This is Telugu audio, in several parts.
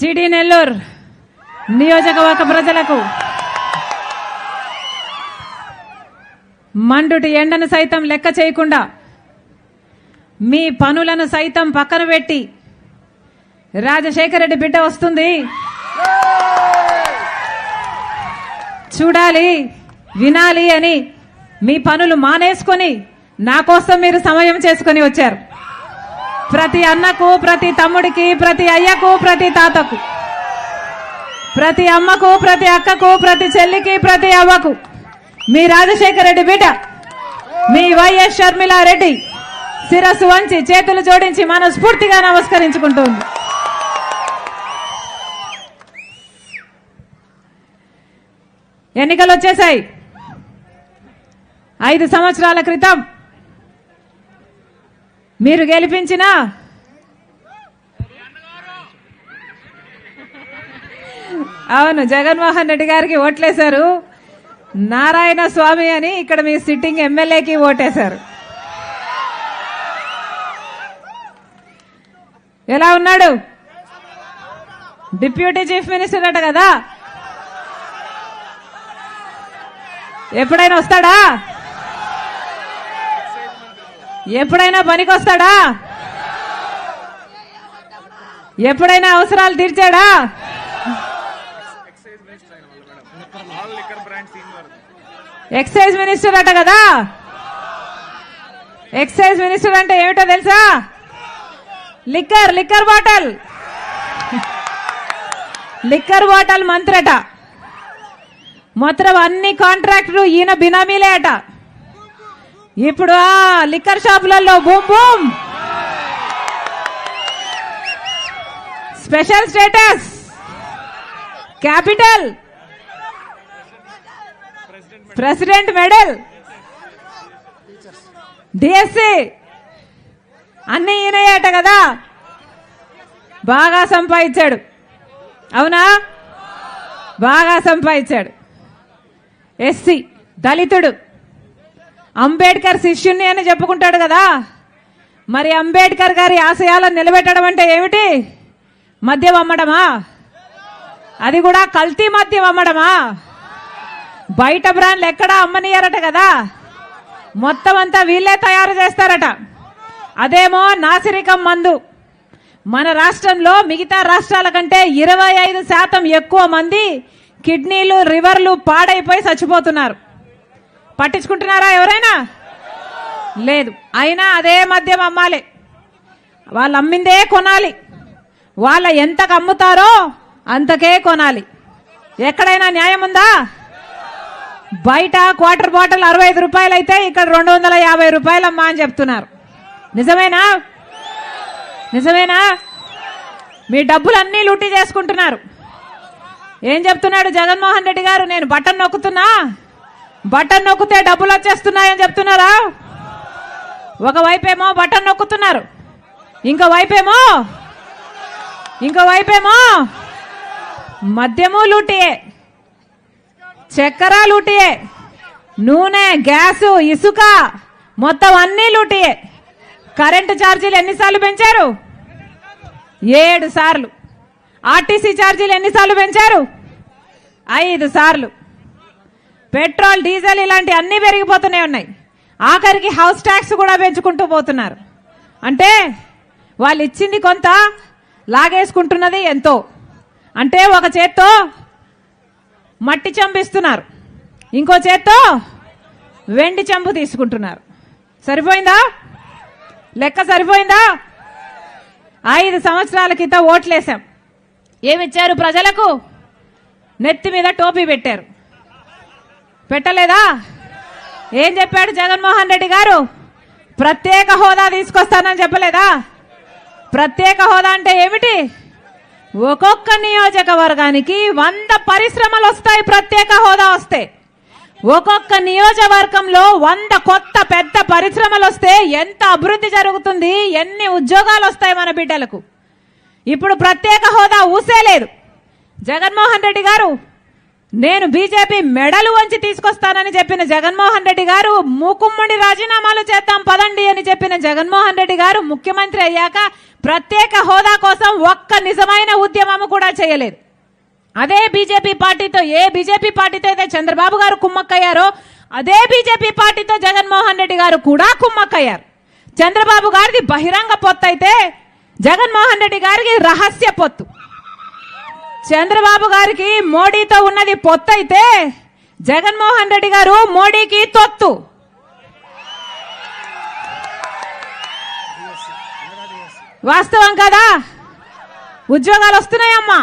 జిడి నెల్లూరు నియోజకవర్గ ప్రజలకు మండుటి ఎండను సైతం లెక్క చేయకుండా మీ పనులను సైతం పక్కన పెట్టి రాజశేఖర రెడ్డి బిడ్డ వస్తుంది. చూడాలి వినాలి అని మీ పనులు మానేసుకొని నా కోసం మీరు సమయం చేసుకొని వచ్చారు. ప్రతి అన్నకు ప్రతి తమ్ముడికి ప్రతి అయ్యకు ప్రతి తాతకు ప్రతి అమ్మకు ప్రతి అక్కకు ప్రతి చెల్లికి ప్రతి అవ్వకు మీ రాజశేఖర రెడ్డి బిడ్డ మీ వైఎస్ షర్మిలారెడ్డి శిరస్సు వంచి చేతులు జోడించి మనస్ఫూర్తిగా నమస్కరించుకుంటుంది. ఎన్నికలు వచ్చేసాయి ఐదు సంవత్సరాల క్రితం మీరు గెలిపించిన అవును జగన్మోహన్ రెడ్డి గారికి ఓట్లేశారు. నారాయణ స్వామి అని ఇక్కడ మీ సిట్టింగ్ ఎమ్మెల్యేకి ఓటేశారు. ఎలా ఉన్నాడు? డిప్యూటీ చీఫ్ మినిస్టర్ అట కదా? ఎప్పుడైనా వస్తాడా? ఎప్పుడైనా పనికొస్తాడా? ఎప్పుడైనా అవసరాలు తీర్చాడా? ఎక్సైజ్ మినిస్టర్ అట కదా? ఎక్సైజ్ మినిస్టర్ అంటే ఏమిటో తెలుసా? Liquor liquor bottle liquor bottle మంత్రట. మొత్తం అన్ని కాంట్రాక్టులు ఈయన బినామీలే అట. ఇప్పుడు ఆ లిక్కర్ షాపులలో boom boom. Special status capital president medal DSC అన్ని ఈయనయ్యాట కదా? బాగా సంపాదించాడు. అవునా? బాగా సంపాదించాడు. ఎస్సీ దళితుడు. అంబేద్కర్ శిష్యుణ్ణి అని చెప్పుకుంటాడు కదా. మరి అంబేద్కర్ గారి ఆశయాలను నిలబెట్టడం అంటే ఏమిటి? మద్యం అమ్మడమా? అది కూడా కల్తీ మద్యం అమ్మడమా? బయట బ్రాండ్లు ఎక్కడా అమ్మనియరట కదా. మొత్తం అంతా వీళ్ళే తయారు చేస్తారట. అదేమో నాసిరికం మందు. మన రాష్ట్రంలో మిగతా రాష్ట్రాల కంటే ఇరవై ఐదు శాతం ఎక్కువ మంది కిడ్నీలు రివర్లు పాడైపోయి చచ్చిపోతున్నారు. పట్టించుకుంటున్నారా ఎవరైనా? లేదు. అయినా అదే మద్యం అమ్మాలి. వాళ్ళు అమ్మిందే కొనాలి. వాళ్ళ ఎంతకు అమ్ముతారో అంతకే కొనాలి. ఎక్కడైనా న్యాయం ఉందా? బయట క్వార్టర్ బాటిల్ అరవై ఐదు రూపాయలు అయితే ఇక్కడ రెండు వందల యాభై రూపాయలు అమ్మా అని చెప్తున్నారు. నిజమేనా? నిజమేనా? మీ డబ్బులన్నీ లూటీ చేసుకుంటున్నారు. ఏం చెప్తున్నాడు జగన్మోహన్ రెడ్డి గారు? నేను బటన్ నొక్కుతున్నా? బటన్ నొక్కితే డబ్బులు వచ్చేస్తున్నాయని చెప్తున్నారా? ఒకవైపేమో బటన్ నొక్కుతున్నారు. ఇంకో వైపేమో? ఇంకో వైపేమో? మద్యము లూటియే. చక్కెర లూటియే. నూనె గ్యాసు ఇసుక మొత్తం అన్నీ లూటియే. కరెంటు ఛార్జీలు ఎన్నిసార్లు పెంచారు? ఏడు సార్లు. ఆర్టీసీ ఛార్జీలు ఎన్నిసార్లు పెంచారు? ఐదు సార్లు. పెట్రోల్ డీజిల్ ఇలాంటి అన్నీ పెరిగిపోతూనే ఉన్నాయి. ఆఖరికి హౌస్ ట్యాక్స్ కూడా పెంచుకుంటూ పోతున్నారు. అంటే వాళ్ళు ఇచ్చింది కొంత లాగేసుకుంటున్నది ఎంతో. అంటే ఒక చేత్తో మట్టి చెంబు ఇస్తున్నారు ఇంకో చేత్తో వెండి చెంబు తీసుకుంటున్నారు. సరిపోయిందా? లెక్క సరిపోయిందా? ఐదు సంవత్సరాల క్రితం ఓట్లేసాం ఏమిచ్చారు ప్రజలకు? నెత్తి మీద టోపీ పెట్టారు. పెట్టలేదా? ఏం చెప్పాడు జగన్మోహన్ రెడ్డి గారు? ప్రత్యేక హోదా తీసుకొస్తానని చెప్పలేదా? ప్రత్యేక హోదా అంటే ఏమిటి? ఒక్కొక్క నియోజకవర్గానికి వంద పరిశ్రమలు వస్తాయి ప్రత్యేక హోదా వస్తే. ఒక్కొక్క నియోజకవర్గంలో వంద కొత్త పెద్ద పరిశ్రమలు వస్తే ఎంత అభివృద్ధి జరుగుతుంది ఎన్ని ఉద్యోగాలు వస్తాయి మన బిడ్డలకు? ఇప్పుడు ప్రత్యేక హోదా ఊసేలేదు జగన్మోహన్ రెడ్డి గారు నేను బీజేపీ మెడలు వంచి తీసుకొస్తానని చెప్పిన జగన్మోహన్ రెడ్డి గారు మూకుమ్మడి రాజీనామాలు చేద్దాం పదండి అని చెప్పిన జగన్మోహన్ రెడ్డి గారు ముఖ్యమంత్రి అయ్యాక ప్రత్యేక హోదా కోసం ఒక్క నిజమైన ఉద్యమం కూడా చేయలేదు. అదే బీజేపీ పార్టీతో ఏ బీజేపీ పార్టీతో అయితే చంద్రబాబు గారు కుమ్మక్కయ్యారో అదే బీజేపీ పార్టీతో జగన్మోహన్ రెడ్డి గారు కూడా కుమ్మక్కయ్యారు. చంద్రబాబు గారిది బహిరంగ పొత్తు అయితే జగన్మోహన్ రెడ్డి గారికి రహస్య పొత్తు. చంద్రబాబు గారికి మోడీతో ఉన్నది పొత్తు అయితే జగన్మోహన్ రెడ్డి గారు మోడీకి తొత్తు. వాస్తవం కదా? ఉద్యోగాలు వస్తున్నాయమ్మా.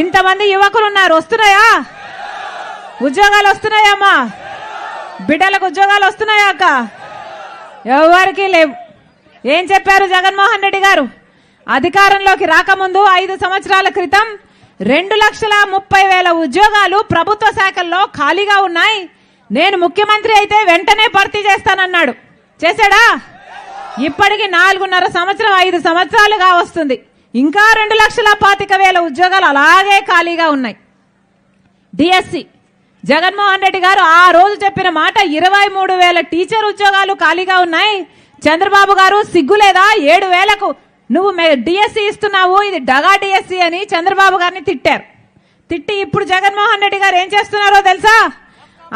ఇంతమంది యువకులు ఉన్నారు వస్తున్నాయా? ఉద్యోగాలు వస్తున్నాయమ్మా. బిడ్డలకు ఉద్యోగాలు వస్తున్నాయా అక్క? ఎవరికి లేవు. ఏం చెప్పారు జగన్మోహన్ రెడ్డి గారు? అధికారంలోకి రాకముందు ఐదు సంవత్సరాల క్రితం రెండు లక్షల ముప్పై వేల ఉద్యోగాలు ప్రభుత్వ శాఖల్లో ఖాళీగా ఉన్నాయి. నేను ముఖ్యమంత్రి అయితే వెంటనే భర్తీ చేస్తానన్నాడు. చేశాడా? ఇప్పటికి నాలుగున్నర సంవత్సరం ఐదు సంవత్సరాలుగా వస్తుంది. ఇంకా రెండు లక్షల పాతిక వేల ఉద్యోగాలు అలాగే ఖాళీగా ఉన్నాయి. డిఎస్సి జగన్మోహన్ రెడ్డి గారు ఆ రోజు చెప్పిన మాట ఇరవై మూడు వేల టీచర్ ఉద్యోగాలు ఖాళీగా ఉన్నాయి. చంద్రబాబు గారు సిగ్గులేదా? ఏడు వేలకు నువ్వు డిఎస్సి ఇస్తున్నావు ఇది డగా డిఎస్సి అని చంద్రబాబు గారిని తిట్టారు. తిట్టి ఇప్పుడు జగన్మోహన్ రెడ్డి గారు ఏం చేస్తున్నారో తెలుసా?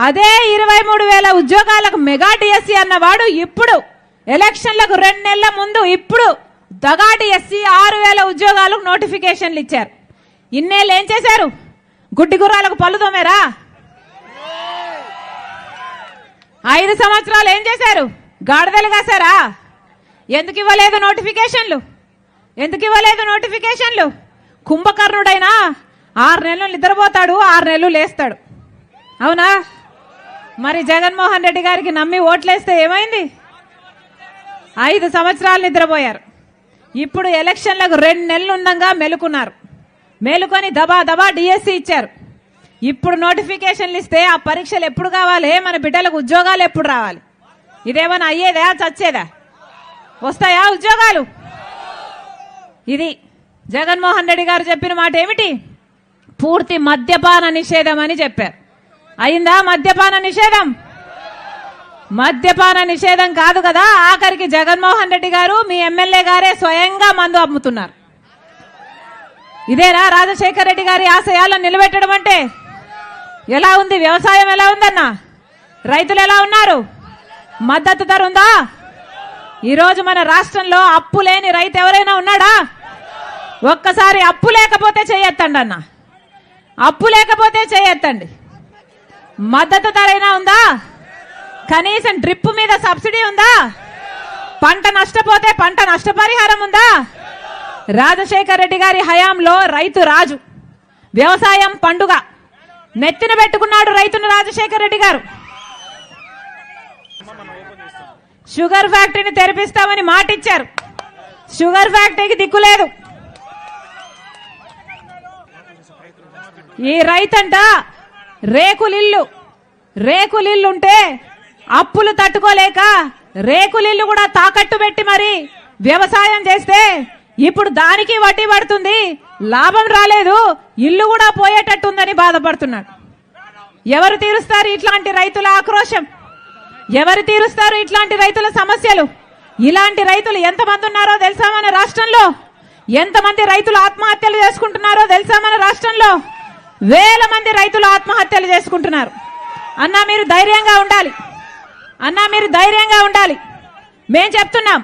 అదే ఇరవై మూడు వేల ఉద్యోగాలకు మెగా డిఎస్సి అన్నవాడు ఇప్పుడు. ఎలక్షన్లకు రెండు నెలల ముందు ఇప్పుడు దగా డిఎస్సి ఆరు వేల ఉద్యోగాలకు నోటిఫికేషన్లు ఇచ్చారు. ఇన్నేళ్ళు ఏం చేశారు? గుడ్డి గుర్రాలకు పళ్ళు తోమేరా? ఐదు సంవత్సరాలు ఏం చేశారు? గాడిదలు కాసారా ఎందుకు ఇవ్వలేదు నోటిఫికేషన్లు? ఎందుకు ఇవ్వలేదు నోటిఫికేషన్లు? కుంభకర్ణుడైనా ఆరు నెలలు నిద్రపోతాడు ఆరు నెలలు లేస్తాడు. అవునా? మరి జగన్మోహన్ రెడ్డి గారికి నమ్మి ఓట్లేస్తే ఏమైంది? ఐదు సంవత్సరాలు నిద్రపోయారు. ఇప్పుడు ఎలక్షన్లకు రెండు నెలలు ఉండంగా మెలుకున్నారు. మేలుకొని దబా దబా డిఎస్సి ఇచ్చారు. ఇప్పుడు నోటిఫికేషన్లు ఇస్తే ఆ పరీక్షలు ఎప్పుడు కావాలి? మన బిడ్డలకు ఉద్యోగాలు ఎప్పుడు రావాలి? ఇదేమైనా అయ్యేదా? చచ్చేదా? వస్తాయా ఉద్యోగాలు? ఇది జగన్మోహన్ రెడ్డి గారు చెప్పిన మాట ఏమిటి? పూర్తి మద్యపాన నిషేధం అని చెప్పారు. అయిందా మద్యపాన నిషేధం? మద్యపాన నిషేధం కాదు కదా ఆఖరికి జగన్మోహన్ రెడ్డి గారు మీ ఎమ్మెల్యే గారే స్వయంగా మందు అమ్ముతున్నారు. ఇదేనా రాజశేఖర్ రెడ్డి గారి ఆశయాలను నిలబెట్టడం అంటే? ఎలా ఉంది? వ్యవసాయం ఎలా ఉందన్నా? రైతులు ఎలా ఉన్నారు? మద్దతు ధర ఉందా? ఈరోజు మన రాష్ట్రంలో అప్పు లేని రైతు ఎవరైనా ఉన్నాడా? ఒక్కసారి అప్పు లేకపోతే చేయొత్తండి అన్న. అప్పు లేకపోతే చేయొత్తండి మద్దతు ధర అయినా ఉందా? కనీసం డ్రిప్ మీద సబ్సిడీ ఉందా? పంట నష్టపోతే పంట నష్టపరిహారం ఉందా? రాజశేఖర్ రెడ్డి గారి హయాంలో రైతు రాజు. వ్యవసాయం పండుగ. నెత్తిన పెట్టుకున్నాడు రైతును రాజశేఖర్ రెడ్డి గారు. షుగర్ ఫ్యాక్టరీని తెరిపిస్తామని మాటిచ్చారు. షుగర్ ఫ్యాక్టరీకి దిక్కులేదు ఈ రైతంట రేకులిల్లు. రేకులిల్లుంటే అప్పులు తట్టుకోలేక రేకులిల్లు కూడా తాకట్టు పెట్టి మరి వ్యవసాయం చేస్తే ఇప్పుడు దానికి వడ్డీ పడుతుంది. లాభం రాలేదు. ఇల్లు కూడా పోయేటట్టుందని బాధపడుతున్నాడు. ఎవరు తీరుస్తారు ఇట్లాంటి రైతుల ఆక్రోశం? ఎవరు తీరుస్తారు ఇట్లాంటి రైతుల సమస్యలు? ఇలాంటి రైతులు ఎంతమంది ఉన్నారో తెలుసా మన రాష్ట్రంలో? ఎంతమంది రైతులు ఆత్మహత్యలు చేసుకుంటున్నారో తెలుసా మన రాష్ట్రంలో? వేల మంది రైతులు ఆత్మహత్యలు చేసుకుంటున్నారు. అన్నా మీరు ధైర్యంగా ఉండాలి. అన్నా మీరు ధైర్యంగా ఉండాలి. మేం చెప్తున్నాం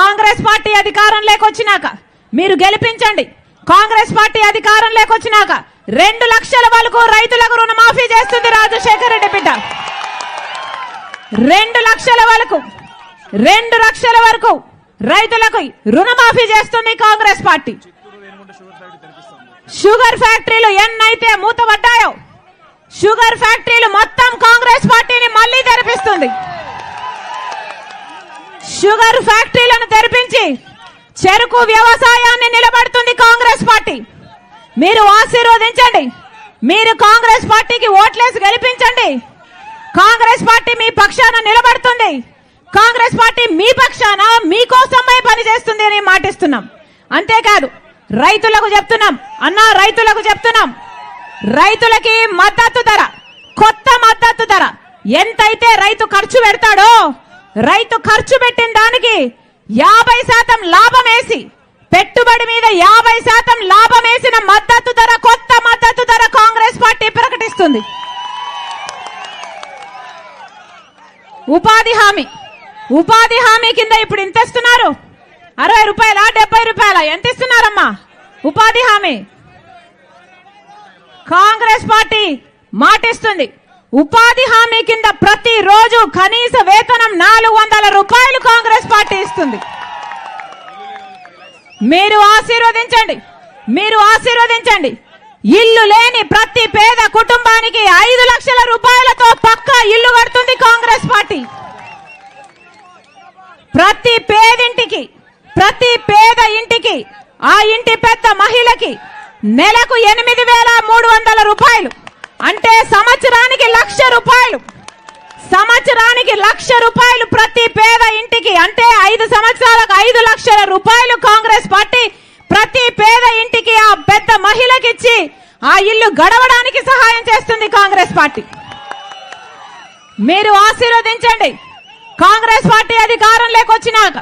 కాంగ్రెస్ పార్టీ అధికారం లేకొచ్చినాక మీరు గెలిపించండి. కాంగ్రెస్ పార్టీ అధికారం లేకొచ్చినాక రెండు లక్షల వరకు రైతులకు రుణమాఫీ చేస్తుంది రాజశేఖర రెడ్డి బిడ్డ. రెండు లక్షల వరకు రెండు లక్షల వరకు రైతులకు రుణమాఫీ చేస్తుంది కాంగ్రెస్ పార్టీ. షుగర్ ఫ్యాక్టరీలు ఎన్నైతే మూతబడ్డాయో షుగర్ ఫ్యాక్టరీలు మొత్తం కాంగ్రెస్ పార్టీని మళ్ళీ తెరిపిస్తుంది. షుగర్ ఫ్యాక్టరీలను తెరిపించి చెరుకు వ్యవసాయాన్ని నిలబడుతుంది కాంగ్రెస్ పార్టీ. మీరు ఆశీర్వదించండి. మీరు కాంగ్రెస్ పార్టీకి ఓట్లేసి గెలిపించండి. కాంగ్రెస్ పార్టీ మీ పక్షాన నిలబడుతుంది. కాంగ్రెస్ పార్టీ మీ పక్షాన మీకోసమే పనిచేస్తుంది అని మాటిస్తున్నాం. అంతేకాదు రైతులకు చెప్తున్నాం. అన్నా రైతులకు చెప్తున్నాం. రైతులకి మద్దతు ధర కొత్త మద్దతు ధర. ఎంతైతే రైతు ఖర్చు పెడతాడో రైతు ఖర్చు పెట్టిన దానికి యాభై శాతం లాభం వేసి పెట్టుబడి మీద యాభై శాతం లాభం వేసిన మద్దతు ధర కొత్త మద్దతు ధర కాంగ్రెస్ పార్టీ ప్రకటిస్తుంది. ఉపాధి హామీ. ఉపాధి హామీ కింద ఇప్పుడు ఎంత ఇస్తున్నారు? అరవై రూపాయల డెబ్బై రూపాయల? ఎంత ఇస్తున్నారమ్మా? ఉపాధి హామీ. కాంగ్రెస్ పార్టీ మాటిస్తుంది. ఉపాధి హామీ కింద ప్రతి రోజు కనీస వేతనం నాలుగు వందల రూపాయలు కాంగ్రెస్ పార్టీ ఇస్తుంది. మీరు ఆశీర్వదించండి. మీరు ఆశీర్వదించండి. ఇల్లు లేని ప్రతి పేద కుటుంబానికి ఐదు లక్షల రూపాయలతో పక్కా ఇల్లు కడుతుంది కాంగ్రెస్ పార్టీ. ప్రతి పేదింటికి ప్రతి పేద ఇంటికి ఆ ఇంటి పెద్ద మహిళకి నెలకు ఎనిమిది వేల మూడు వందల రూపాయలు. అంటే సంవత్సరానికి లక్ష రూపాయలు. సంవత్సరానికి లక్ష రూపాయలు ప్రతి పేద ఇంటికి. అంటే ఐదు సంవత్సరాలకు ఐదు లక్షల రూపాయలు కాంగ్రెస్ పార్టీ ప్రతి పేద ఇంటికి ఆ పెద్ద మహిళకిచ్చి ఆ ఇల్లు గడవడానికి సహాయం చేస్తుంది కాంగ్రెస్ పార్టీ. మీరు ఆశీర్వదించండి. కాంగ్రెస్ పార్టీ అధికారం వచ్చినాక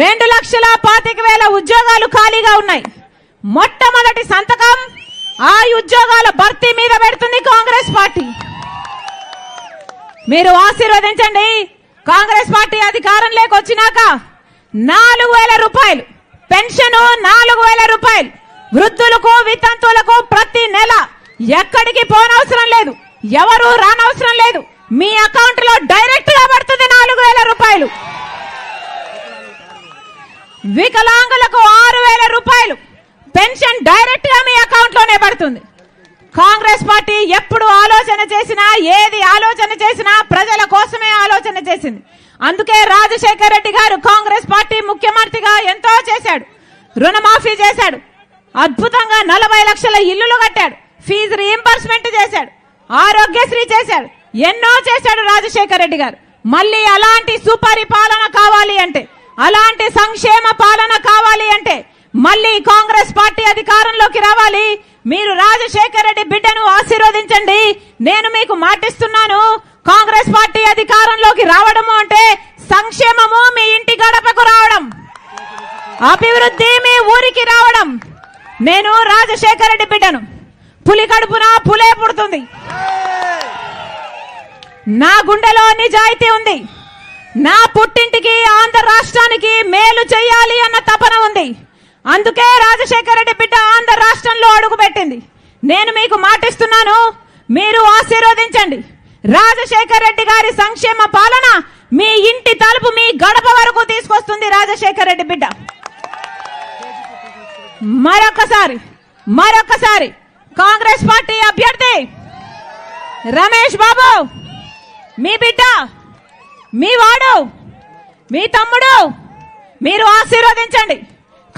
రెండు లక్షల పాతిక వేల ఉద్యోగాలు ఖాళీగా ఉన్నాయి. మొట్టమొదటి సంతకం ఆ ఉద్యోగాల భర్తీ మీద పెడుతుంది కాంగ్రెస్ పార్టీ. మీరు ఆశీర్వదించండి. కాంగ్రెస్ పార్టీ అధికారం వచ్చినాక నాలుగు వేల రూపాయలు పెన్షన్ నాలుగు వేల రూపాయలు. వృద్ధులకు వితంతువులకు ప్రతి నెల ఎక్కడికి పోనవసరం లేదు. ఎవరు రానవసరం లేదు. మీ అకౌంట్లో డైరెక్ట్గా పడుతుంది నాలుగు వేల రూపాయలు. వికలాంగులకు ఆరు వేల రూపాయలు. పెన్షన్ డైరెక్ట్గా మీ అకౌంట్లోనే పడుతుంది. కాంగ్రెస్ పార్టీ ఎప్పుడు ఆలోచన చేసినా ఏది ఆలోచన చేసినా ప్రజల కోసమే ఆలోచన చేసింది. అందుకే రాజశేఖర రెడ్డి గారు కాంగ్రెస్ పార్టీ ముఖ్యమంత్రిగా ఎంతో చేశాడు. రుణమాఫీ చేశాడు. అద్భుతంగా నలభై లక్షల ఇల్లులు కట్టాడు. ఫీజు రీఎంబర్స్మెంట్ చేశాడు. ఆరోగ్యశ్రీ చేశాడు. ఎన్నో చేశాడు రాజశేఖర రెడ్డి గారు. మళ్ళీ అలాంటి సుపరిపాలన కావాలి అంటే అలాంటి సంక్షేమ పాలన కావాలి అంటే మళ్ళీ కాంగ్రెస్ పార్టీ అధికారంలోకి రావాలి. మీరు రాజశేఖర రెడ్డి బిడ్డను ఆశీర్వదించండి. నేను మీకు మాటిస్తున్నాను. కాంగ్రెస్ పార్టీ అధికారంలోకి రావడము అంటే సంక్షేమము మీ ఇంటి గడపకు రావడం. అభివృద్ధి మీ ఊరికి రావడం. నేను రాజశేఖర రెడ్డి బిడ్డను. పులి కడుపున పులే పుడుతుంది. నా గుండెలో నిజాయితీ ఉంది. నా పుట్టింటికి ఆంధ్ర రాష్ట్రానికి మేలు చేయాలి అన్న తపన ఉంది. అందుకే రాజశేఖర రెడ్డి బిడ్డ ఆంధ్ర రాష్ట్రంలో అడుగుపెట్టింది. నేను మీకు మాటిస్తున్నాను మీరు ఆశీర్వదించండి. రాజశేఖర రెడ్డి గారి సంక్షేమ పాలన మీ ఇంటి తలుపు మీ గడప వరకు తీసుకొస్తుంది రాజశేఖర రెడ్డి బిడ్డ. మరొకసారి మరొకసారి కాంగ్రెస్ పార్టీ అభ్యర్థి రమేష్ బాబు మీ బిడ్డ మీ వాడు మీ తమ్ముడు మీరు ఆశీర్వదించండి.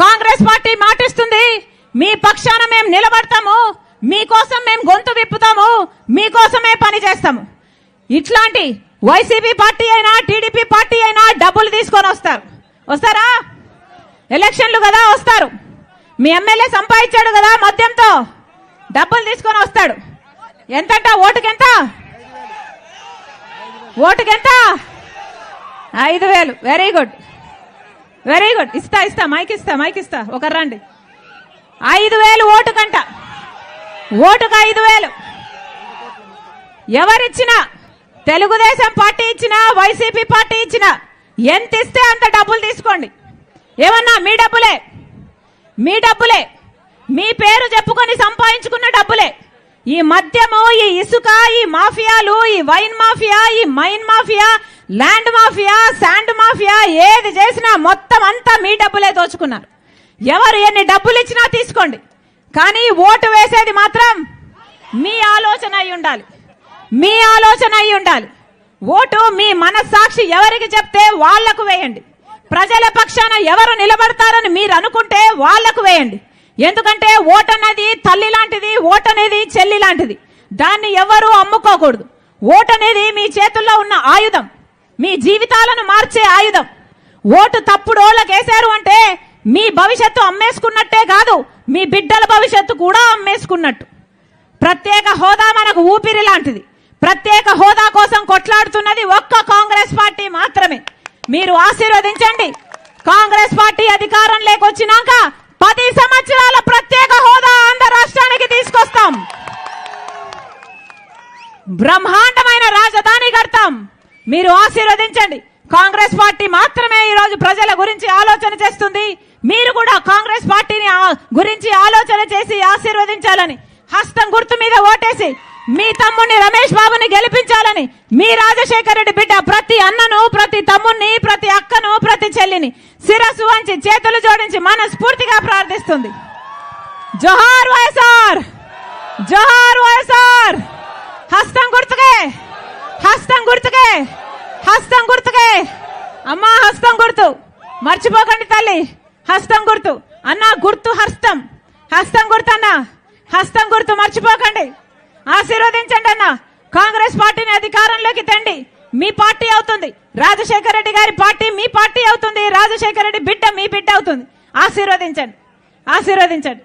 కాంగ్రెస్ పార్టీ మాటిస్తుంది. మీ పక్షాన మేము నిలబడతాము. మీకోసం మేము గొంతు విప్పుతాము. మీకోసమే పని చేస్తాము. ఇట్లాంటి వైసీపీ పార్టీ అయినా టీడీపీ పార్టీ అయినా డబ్బులు తీసుకొని వస్తారు. వస్తారా? ఎలక్షన్లు కదా వస్తారు. మీ ఎమ్మెల్యే సంపాదించాడు కదా మద్యంతో. డబ్బులు తీసుకొని వస్తాడు. ఎంతంట? ఓటుకెంత? ఓటుకెంత? ఐదు వేలు. వెరీ గుడ్ వెరీ గుడ్ ఇస్తా ఇస్తా మైక్ ఇస్తా మైక్ ఇస్తా. ఒక రండి. ఐదు వేలు ఓటుకంట ఓటుకు ఐదు వేలు. ఎవరిచ్చినా తెలుగుదేశం పార్టీ ఇచ్చినా వైసీపీ పార్టీ ఇచ్చినా ఎంత ఇస్తే అంత డబ్బులు తీసుకోండి. ఏమన్నా మీ డబ్బులే. మీ డబ్బులే. మీ పేరు చెప్పుకొని సంపాదించుకున్న డబ్బులే. ఈ మద్యము ఈ ఇసుక ఈ మాఫియాలు ఈ వైన్ మాఫియా ఈ mine mafia land mafia sand mafia ఏది చేసినా మొత్తం అంతా మీ డబ్బులే దోచుకున్నారు. ఎవరు ఎన్ని డబ్బులు ఇచ్చినా తీసుకోండి. కానీ ఓటు వేసేది మాత్రం మీ ఆలోచన అయి ఉండాలి. మీ ఆలోచన అయి ఉండాలి. ఓటు మీ మనస్సాక్షి ఎవరికి చెప్తే వాళ్ళకు వేయండి. ప్రజల పక్షాన ఎవరు నిలబడతారని మీరు అనుకుంటే వాళ్ళకు వేయండి. ఎందుకంటే ఓటు అనేది తల్లి లాంటిది ఓటు అనేది చెల్లి లాంటిది. దాన్ని ఎవరు అమ్ముకోకూడదు. ఓటు అనేది మీ చేతుల్లో ఉన్న ఆయుధం. మీ జీవితాలను మార్చే ఆయుధం. ఓటు తప్పుడు వేశారు అంటే మీ భవిష్యత్తు అమ్మేసుకున్నట్టే కాదు మీ బిడ్డల భవిష్యత్తు కూడా అమ్మేసుకున్నట్టు. ప్రత్యేక హోదా మనకు ఊపిరి లాంటిది. ప్రత్యేక హోదా కోసం కొట్లాడుతున్నది ఒక్క కాంగ్రెస్ పార్టీ మాత్రమే. మీరు ఆశీర్వదించండి. కాంగ్రెస్ పార్టీ అధికారం లేకొచ్చినాక పది సంవత్సరాల ప్రత్యేక హోదా ఆంధ్ర రాష్ట్రానికి తీసుకొస్తాం. బ్రహ్మాండ మీరు ఆశీర్వదించండి. కాంగ్రెస్ పార్టీ మాత్రమే ఈ రోజు ప్రజల గురించి ఆలోచన చేస్తుంది. మీరు కూడా కాంగ్రెస్ పార్టీని గురించి ఆలోచన చేసి ఆశీర్వదించాలని హస్తం గుర్తు మీద ఓటేసి మీ తమ్ముడిని రమేష్ బాబుని గెలిపించాలని మీ రాజశేఖర రెడ్డి బిడ్డ ప్రతి అన్నను ప్రతి తమ్ముణ్ణి ప్రతి అక్కను ప్రతి చెల్లిని శిరస్సు వంచి చేతులు జోడించి మనస్ఫూర్తిగా ప్రార్థిస్తుంది. జోహార్ వైఎస్ఆర్ జోహార్ వైఎస్ఆర్ హస్తం గుర్తుకే హస్తం గుర్తుకే హస్తం గుర్తుకే అమ్మా హస్తం గుర్తు. మర్చిపోకండి తల్లి. హస్తం గుర్తు. అన్న గుర్తు హస్తం. హస్తం గుర్తు అన్న. హస్తం గుర్తు మర్చిపోకండి. ఆశీర్వదించండి అన్న. కాంగ్రెస్ పార్టీని అధికారంలోకి తండి. మీ పార్టీ అవుతుంది. రాజశేఖర రెడ్డి గారి పార్టీ మీ పార్టీ అవుతుంది. రాజశేఖర రెడ్డి బిడ్డ మీ బిడ్డ అవుతుంది. ఆశీర్వదించండి. ఆశీర్వదించండి.